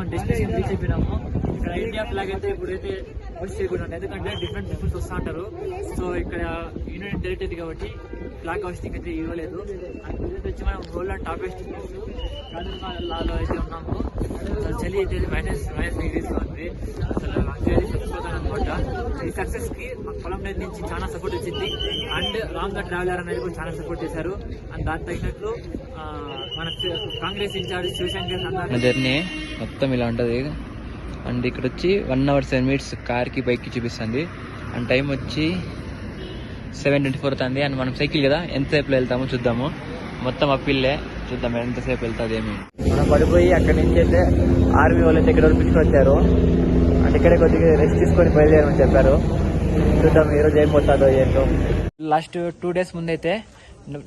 మనం destination reach అయిపోయినాము ఇక్కడ India flag అయితే ఇప్పుడైతే హోస్ట్ చేయకుండా ఎందుకంటే డిఫరెంట్ పీపుల్స్ వస్తూ ఉంటారు. సో ఇక్కడ యూనియన్ టెరిటరీ కాబట్టి ఫ్లాగ్ హోస్టింగ్ అయితే ఇవ్వలేదు. అండ్ వచ్చి మనం గోల్డ్ అండ్ టాప్ హోస్టింగ్ లాలో అయితే ఉన్నాము. అసలు చలి అయితే మైనస్ మైనస్ డిగ్రీస్ ఉంది. అసలు అంగేది చచ్చిపోతాను అనమాట ఈ సక్సెస్కి మా పొలం మీద నుంచి చాలా సపోర్ట్ వచ్చింది. అండ్ రామ్గా ట్రావెలర్ అనేది కూడా చాలా సపోర్ట్ చేశారు. అండ్ దానికి తగినట్లు మన కాంగ్రెస్ ఇన్ఛార్జ్ శివశంకర్ అందరినీ మొత్తం ఇలా ఉంటుంది. అండ్ ఇక్కడ వచ్చి వన్ అవర్ సెవెన్ మినిట్స్ కార్కి బైక్కి చూపిస్తుంది. అండ్ టైం వచ్చి సెవెన్ ట్వంటీ ఫోర్ అవుతుంది. అండ్ మనం సైకిల్ కదా ఎంతసేపులో వెళ్తామో చూద్దాము. మొత్తం అప్పిల్లే చూద్దాం ఎంతసేపు వెళ్తుంది ఏమి. మనం పడిపోయి అక్కడి నుంచి అయితే ఆర్మీ వాళ్ళు ఇక్కడ పిలుచుకొని వచ్చారు అంటే ఇక్కడే కొద్దిగా రెస్ట్ తీసుకొని బయలుదేరమని చెప్పారు. చూద్దాం ఈ రోజు ఏం పోతుందో ఏంటో. లాస్ట్ టూ డేస్ ముందైతే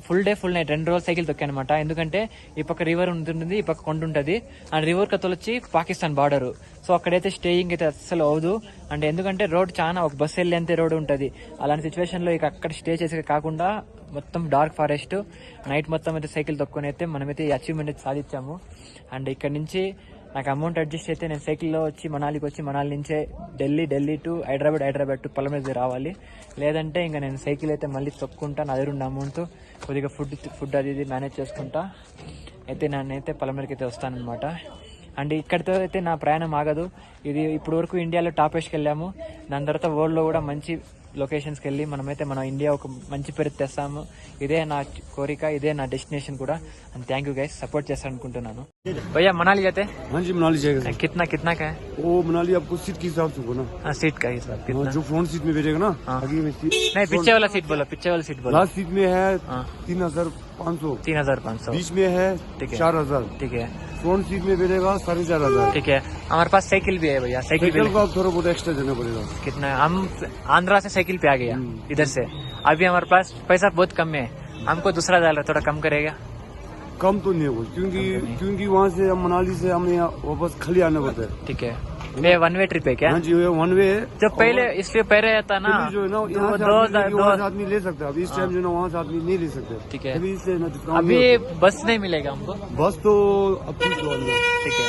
ఫుల్ డే ఫుల్ నైట్ రెండు రోజులు సైకిల్ తొక్కానమాట ఎందుకంటే ఈ పక్క రివర్ ఉంటుంది ఈ పక్క కొండ ఉంటుంది. అండ్ రివర్ కథలు వచ్చి పాకిస్తాన్ బార్డర్ సో అక్కడైతే స్టేయింగ్ అయితే అస్సలు అవదు అండ్ ఎందుకంటే రోడ్ చాలా ఒక బస్సు వెళ్ళేంతే రోడ్ ఉంటుంది. అలాంటి సిచ్యువేషన్లో ఇక అక్కడ స్టే చేసే కాకుండా మొత్తం డార్క్ ఫారెస్ట్ నైట్ మొత్తం అయితే సైకిల్ తొక్కుని అయితే మనమైతే ఈ అచీవ్మెంట్ అయితే సాధించాము. అండ్ ఇక్కడ నుంచి నాకు అమౌంట్ అడ్జస్ట్ అయితే నేను సైకిల్లో వచ్చి మనాలికి వచ్చి మనాలి నుంచే ఢిల్లీ ఢిల్లీ టు హైదరాబాద్ హైదరాబాద్ టు పొలమేది రావాలి. లేదంటే ఇంకా నేను సైకిల్ అయితే మళ్ళీ తొక్కుంటా నా దగ్గర ఉన్న అమౌంట్ కొద్దిగా ఫుడ్ ఫుడ్ అది ఇది మేనేజ్ చేసుకుంటా. అయితే నేనైతే పొలమేరకి అయితే వస్తానమాట అండ్ ఇక్కడితో అయితే నా ప్రయాణం ఆగదు. ఇది ఇప్పుడు వరకు ఇండియాలో టాప్ వేసుకెళ్ళాము దాని తర్వాత వరల్డ్లో కూడా మంచి లొకేషన్స్కి వెళ్ళి మనమైతే మన ఇండియా ఒక మంచి పేరు తెస్తాము ఇదే నా కోరిక ఇదే నా డెస్టినేషన్ కూడా and thank you guys support చేస్తాను భయ్యా మనాలి అయితే हाँ जी मनाली जाएगा कितना कितना का है वो मनाली आपको सीट के हिसाब से होगा ना हाँ सीट का हिसाब हाँ, कितना जो फ्रंट सीट में बैठेगा ना हाँ। आगे में सीट नहीं पीछे वाला सीट बोलो पीछे वाला सीट बोलो लास्ट सीट में है हाँ तीन हजार पाँच सौ तीन हजार पाँच सौ बीच में है ठीक है। चार हजार ठीक है फ्रंट सीट में बैठेगा साढ़े चार हज़ार ठीक है। हमारे पास साइकिल भी है भैया साइकिल को आप थोड़ा बहुत एक्स्ट्रा देना पड़ेगा। कितना है? हम आंध्रा से साइकिल पे आ गया इधर से। अभी हमारे पास पैसा बहुत कम है। हमको दूसरा डाल रहा थोड़ा कम करेगा। कम तो नहीं होगा क्योंकि क्योंकि वहाँ से हम मनाली से हमें वापस खाली आना पड़ता है। ठीक है। ये वन वे ट्रिप है क्या? हाँ जी वन वे है। जो पहले इसलिए पहले था ना जो है ना दो यहाँ दो आदमी ले सकता है। अभी इस टाइम जो है ना वहाँ से आदमी नहीं ले सकते। ठीक है। अभी इसलिए अभी बस नहीं मिलेगा हमको? बस तो अब तो। ठीक है।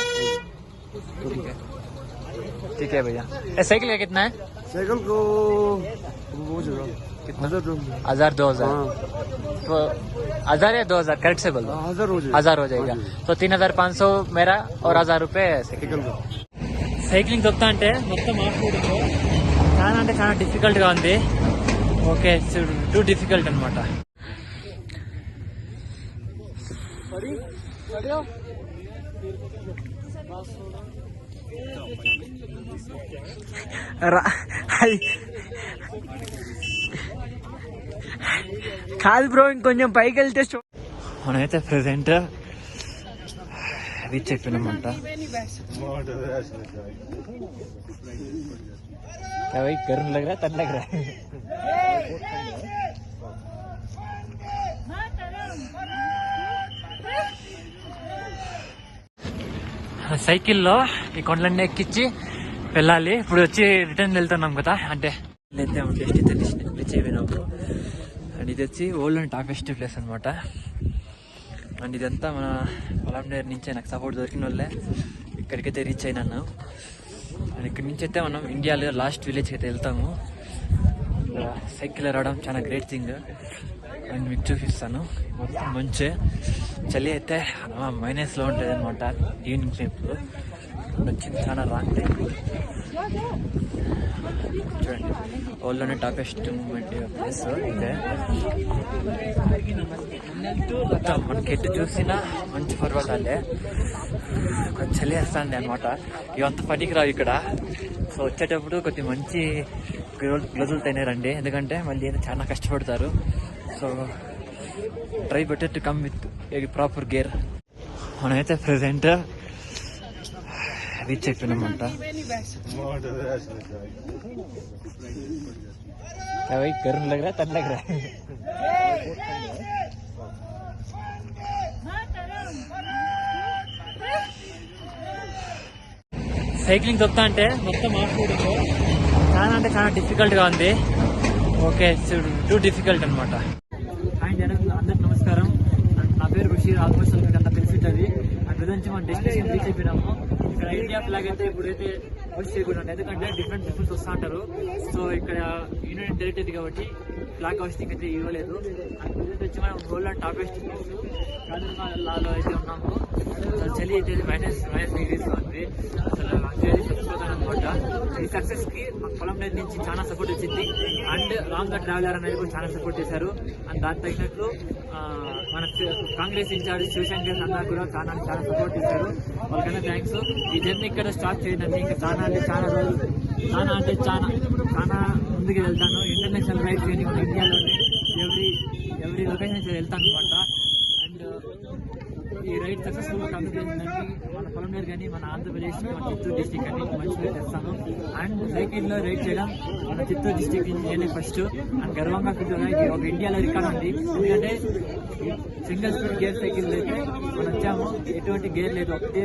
ठीक है। ठीक है भैया। साइकिल का कितना है? साइकिल को कितना? हज़ार दो- हज़ार। हाँ। तो हज़ार या दो हज़ार? करेक्ट से बोल। हज़ार हो जाएगा। हज़ार हो जाएगा। तो तीन हज़ार पाँच सौ मेरा और हज़ार रुपए साइकिल का। సైక్లింగ్ తొక్తా అంటే మొత్తం ఆఫ్ రోడ్ చాలా అంటే చాలా డిఫికల్ట్గా ఉంది. ఓకే టూ డిఫికల్ట్ అనమాట కాదు బ్రో ఇంకొంచెం పైకి వెళ్తే మనమైతే ప్రెసెంట్ రీచ్ అయిపోయినామంట क्या भाई गर्म लग रहा है ठंड लग रहा है సైకిల్లో ఈ కొండలన్నీ ఎక్కించి వెళ్ళాలి ఇప్పుడు వచ్చి రిటర్న్ వెళ్తున్నాం కదా అంటే అయితే టెస్ట్ అయితే రీచ్ అయిపోయినాము అండ్ ఇది వచ్చి ఓల్డ్ అండ్ టాపెస్ట్ ప్లేస్ అనమాట అండ్ ఇదంతా మన పొలం నుంచే నాకు సపోర్ట్ దొరికిన వాళ్ళే. ఇక్కడికైతే రీచ్ అయినాను అండ్ ఇక్కడి నుంచి అయితే మనం ఇండియాలో లాస్ట్ విలేజ్కి అయితే వెళ్తాము. సైకిల్ రావడం చాలా గ్రేట్ థింగ్ అండ్ మీకు చూపిస్తాను. మొత్తం మంచి. చలి అయితే మైనస్లో ఉంటుంది అనమాట ఈవినింగ్ టైంలో వచ్చింది చాలా రాంగ్ టైం చూడండి ఓల్లోనే టాపెస్ట్ మూమెంట్ ప్లేస్ అయితే మొత్తం మనకి ఎటు చూసినా మంచి పర్వతాలే కొంచెం చలి వేస్తుంది అనమాట ఇవంత పనికి రావు ఇక్కడ సో వచ్చేటప్పుడు కొద్ది మంచి గ్లజులు తినేరండి ఎందుకంటే మళ్ళీ చాలా కష్టపడతారు so try better to come with proper gear మనమైతే ప్రెసెంట్ రీచ్ అయిపోయినామంట అవి కరుణ్ దగ్గర తన దగ్గర. సైక్లింగ్ చెప్తా అంటే మొత్తం మాట్లాడుకో చాలా అంటే చాలా డిఫికల్ట్గా ఉంది. ఓకే టూ డిఫికల్ట్ అనమాట అందరికి నమస్కారం. నా పేరు ఋషి ఆల్మోస్ట్ గురించి మన డెస్టినేషన్ రీచ్ అయిపోయినాము. ఇక్కడ ఇండియా ఫ్లాగ్ అయితే ఇప్పుడైతే హోస్ట్ చేయకూడదు ఎందుకంటే డిఫరెంట్ పీపుల్స్ వస్తూ ఉంటారు సో ఇక్కడ యూనియన్ టెరిటరీ కాబట్టి ఫ్లాగ్ హోస్టింగ్ అయితే ఇవ్వలేదు. తెచ్చి వచ్చి మనం గోల్డ్ అండ్ టాప్ హోస్టింగ్ లాలో అయితే ఉన్నాము అసలు చలి అయితే మైనస్ మైనస్ డిగ్రీస్లో ఉంది అసలు అంతే చచ్చిపోతాను అనమాట ఈ సక్సెస్కి మా పొలం మీద నుంచి చాలా సపోర్ట్ వచ్చింది అండ్ రామ్గా ట్రావెలర్ అనేది కూడా చాలా సపోర్ట్ చేశారు అండ్ దాని తగినట్లు మన కాంగ్రెస్ ఇన్ఛార్జ్ శివశంకర్ అన్న కూడా చాలా చాలా సపోర్ట్ చేశారు వాళ్ళకన్నా థ్యాంక్స్ ఈ జర్నీ ఇక్కడ స్టార్ట్ చేయడానికి ఇంకా చాలా అంటే చాలా రోజులు చాలా అంటే చాలా చాలా ముందుకు వెళ్తాను ఇంటర్నేషనల్ రైట్ కానీ ఇండియాలోనే ఎవ్రీ ఎవ్రీ లొకేషన్ వెళ్తాను అనమాట అండ్ ఈ రైడ్ సక్సెస్ఫుల్ కంప్లీట్ చేసిందానికి మన పొలంనేరు కానీ మన ఆంధ్రప్రదేశ్ మన చిత్తూరు డిస్టిక్ అని మంచిగా తెస్తాను. అండ్ సైకిల్లో రైడ్ చేయడం మన చిత్తూరు డిస్టిక్ నుంచి నేనే ఫస్ట్ అండ్ గర్వంగా ఫీల్ ఇది ఒక ఇండియాలో రికార్డ్ ఉంది. ఎందుకంటే సింగిల్ స్పీడ్ గేర్ సైకిల్ అయితే మనం వచ్చాము. ఎటువంటి గేర్ లేదు. ఒకటే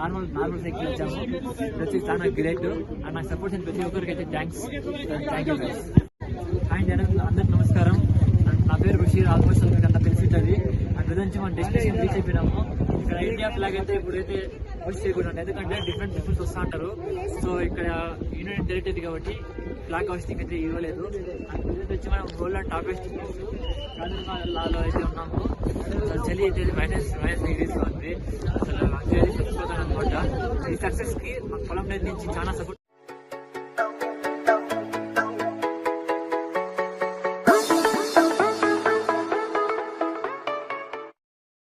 నార్మల్ నార్మల్ సైకిల్ వచ్చాము. ఇది వచ్చి చాలా గ్రేట్ అండ్ నాకు సపోర్ట్ చేసిన ప్రతి ఒక్కరికి అయితే థ్యాంక్స్ థ్యాంక్ యూ అండ్ అందరికి నమస్కారం. అండ్ నా పేరు బషీర్. ఆల్మోస్ట్ అంతా తెలిసి ఉంటుంది. అండ్ నుంచి మనం డెస్టినేషన్ రీచ్ అయిపోయినాము. ఇక్కడ ఇండియా ఫ్లాగ్ అయితే ఇప్పుడైతే హోస్ట్ చేయకుండా ఎందుకంటే డిఫరెంట్ పీపుల్స్ వస్తూ ఉంటారు సో ఇక్కడ యూనియన్ టెరిటరీ కాబట్టి ఫ్లాగ్ హోస్టింగ్ అయితే ఇవ్వలేదు. వచ్చి మనం గోల్డ్ టాప్ హోస్టింగ్ లాలో అయితే ఉన్నాము. అసలు చలి అయితే మైనస్ మైనస్ డిగ్రీస్ ఉంది. అసలు చలి చచ్చిపోతాను అనమాట ఈ సక్సెస్కి మా పొలం నుంచి చాలా సపోర్ట్